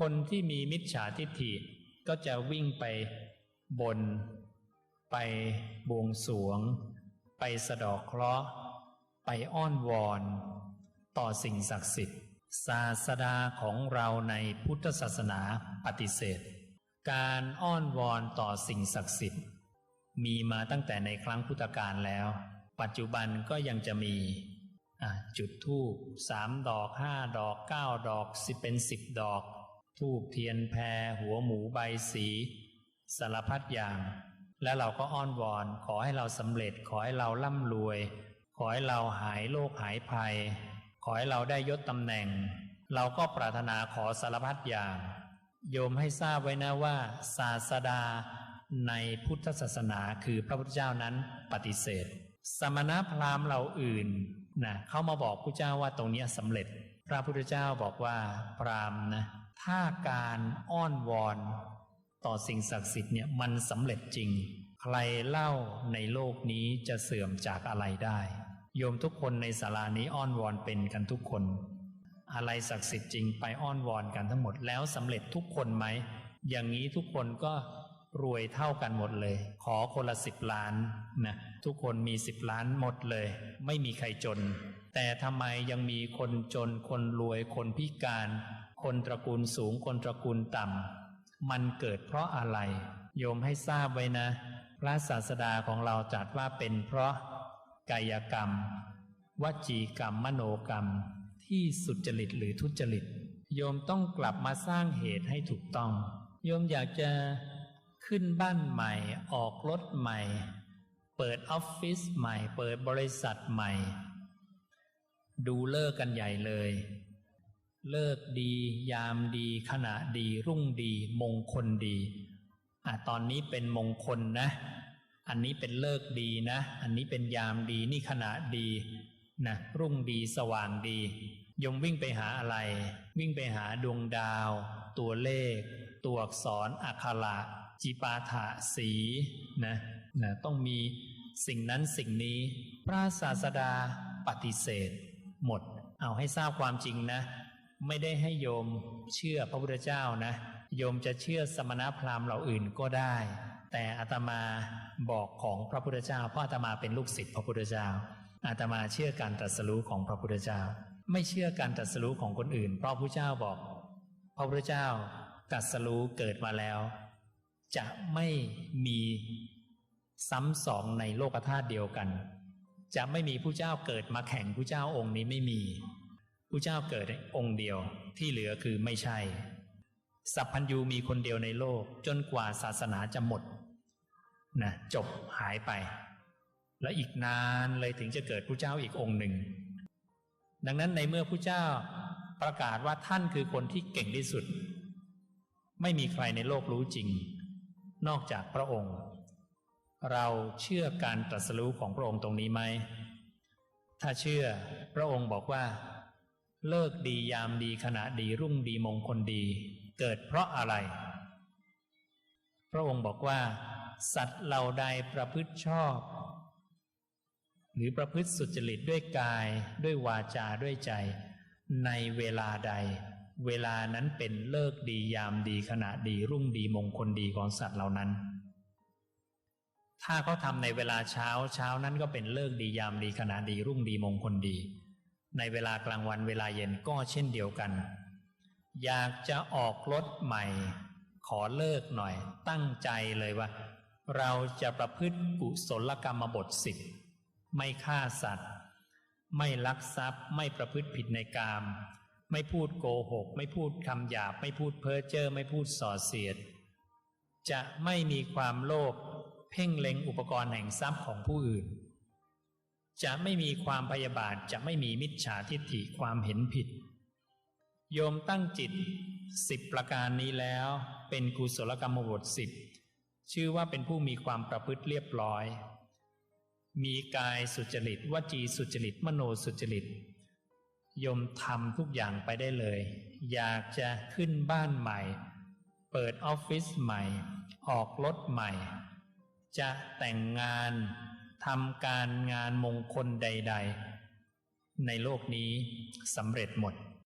คนที่มีมิจฉาทิฏฐิก็จะวิ่งไปบน ไปบวงสวง ไปสะดอกเคราะห์ ไปอ้อนวอน ต่อสิ่งศักดิ์สิทธิ์ ศาสดาของเราในพุทธศาสนาปฏิเสธ การอ้อนวอนต่อสิ่งศักดิ์สิทธิ์ มีมาตั้งแต่ในครั้งพุทธกาลแล้ว ปัจจุบันก็ยังจะมีะจุดธูปสามดอกห้าดอกเก้าดอกสิเป็นสิบดอก ทูบเทียนแพรหัวหมูใบสี สารพัดอย่าง แล้วเราก็อ้อนวอนขอให้เราสำเร็จขอให้เราร่ำรวย ขอให้เราหายโรคหายภัย ขอให้เราได้ยศตำแหน่ง เราก็ปรารถนาขอสารพัดอย่าง โยมให้ทราบไว้นะว่า ศาสดาในพุทธศาสนาคือพระพุทธเจ้านั้นปฏิเสธ สมณพราหมณ์เหล่าอื่นนะเขามาบอกพระเจ้าว่าตรงนี้สำเร็จ พระพุทธเจ้าบอกว่าพราหมณ์นะ ถ้าการอ้อนวอนต่อสิ่งศักดิ์สิทธิ์เนี่ยมันสำเร็จจริง ใครเล่าในโลกนี้จะเสื่อมจากอะไรได้ โยมทุกคนในศาลานี้อ้อนวอนเป็นกันทุกคน อะไรศักดิ์สิทธิ์จริงไปอ้อนวอนกันทั้งหมดแล้วสำเร็จทุกคนไหม อย่างนี้ทุกคนก็รวยเท่ากันหมดเลย ขอคนละสิบล้านนะทุกคนมีสิบล้านหมดเลย ไม่มีใครจน แต่ทำไมยังมีคนจนคนรวยคนพิการ คนตระกูลสูงคนตระกูลต่ำมันเกิดเพราะอะไร โยมให้ทราบไว้นะ พระศาสดาของเราจัดว่าเป็นเพราะกายกรรม วจีกรรมมโนกรรม ที่สุจริตหรือทุจริต โยมต้องกลับมาสร้างเหตุให้ถูกต้อง โยมอยากจะขึ้นบ้านใหม่ ออกรถใหม่ เปิดออฟฟิศใหม่ เปิดบริษัทใหม่ ดูเลิกกันใหญ่เลย เลิกดี ยามดี ขณะดี รุ่งดี มงคลดีอะตอนนี้เป็นมงคลนะ อันนี้เป็นเลิกดีนะ อันนี้เป็นยามดีนี่ขณะดีนะรุ่งดีสว่างดียมวิ่งไปหาอะไร วิ่งไปหาดวงดาว ตัวเลข ตัวอักษรอักขระจิปาถะสีนะนะต้องมีสิ่งนั้นสิ่งนี้ พระศาสดาปฏิเสธ หมด เอาให้ทราบความจริงนะ ไม่ได้ให้โยมเชื่อพระพุทธเจ้านะ โยมจะเชื่อสมณพราหมณ์เหล่าอื่นก็ได้ แต่อาตมาบอกของพระพุทธเจ้า เพราะอาตมาเป็นลูกศิษย์พระพุทธเจ้า อาตมาเชื่อการตรัสรู้ของพระพุทธเจ้า ไม่เชื่อการตรัสรู้ของคนอื่น เพราะพระเจ้าบอก พระพุทธเจ้าตรัสรู้เกิดมาแล้ว จะไม่มีซ้ำสองในโลกธาตุเดียวกัน จะไม่มีผู้เจ้าเกิดมาแข่งผู้เจ้าองค์นี้ไม่มี ผู้เจ้าเกิดองค์เดียวที่เหลือคือไม่ใช่ สัพพัญญูมีคนเดียวในโลกจนกว่าศาสนาจะหมดนะจบหายไป แล้วอีกนานเลยถึงจะเกิดผู้เจ้าอีกองค์หนึ่ง ดังนั้นในเมื่อผู้เจ้าประกาศว่าท่านคือคนที่เก่งที่สุด ไม่มีใครในโลกรู้จริง นอกจากพระองค์ เราเชื่อการตรัสรู้ของพระองค์ตรงนี้ไหมถ้าเชื่อพระองค์บอกว่า เลิกดียามดีขณะดีรุ่งดีมงคลดี เกิดเพราะอะไร พระองค์บอกว่า สัตว์เหล่าใดประพฤติชอบ หรือประพฤติสุจริตด้วยกายด้วยวาจาด้วยใจ ในเวลาใด เวลานั้นเป็นเลิกดียามดีขณะดีรุ่งดีมงคลดีของสัตว์เหล่านั้น ถ้าเขาทำในเวลาเช้าเช้านั้นก็เป็นเลิกดียามดีขณะดีรุ่งดีมงคลดี ในเวลากลางวันเวลาเย็นก็เช่นเดียวกัน อยากจะออกรถใหม่ ขอเลิกหน่อย ตั้งใจเลยว่า เราจะประพฤติกุศลกรรมบทสิบไม่ฆ่าสัตว์ ไม่ลักทรัพย์ ไม่ประพฤติผิดในกาม ไม่พูดโกหก ไม่พูดคำหยาบ ไม่พูดเพ้อเจ้อไม่พูดส่อเสียด จะไม่มีความโลภเพ่งเล็งอุปกรณ์แห่งทรัพย์ของผู้อื่น จะไม่มีความพยาบาทจะไม่มีมิจฉาทิฏฐิความเห็นผิด โยมตั้งจิตสิบประการนี้แล้วเป็นกุศลกรรมบทสิบชื่อว่าเป็นผู้มีความประพฤติเรียบร้อย มีกายสุจริตวจีสุจริตมโนสุจริตโยมทำทุกอย่างไปได้เลย อยากจะขึ้นบ้านใหม่ เปิดออฟฟิศใหม่ ออกรถใหม่ จะแต่งงาน ทำการงานมงคลใด ๆ ในโลกนี้สำเร็จหมด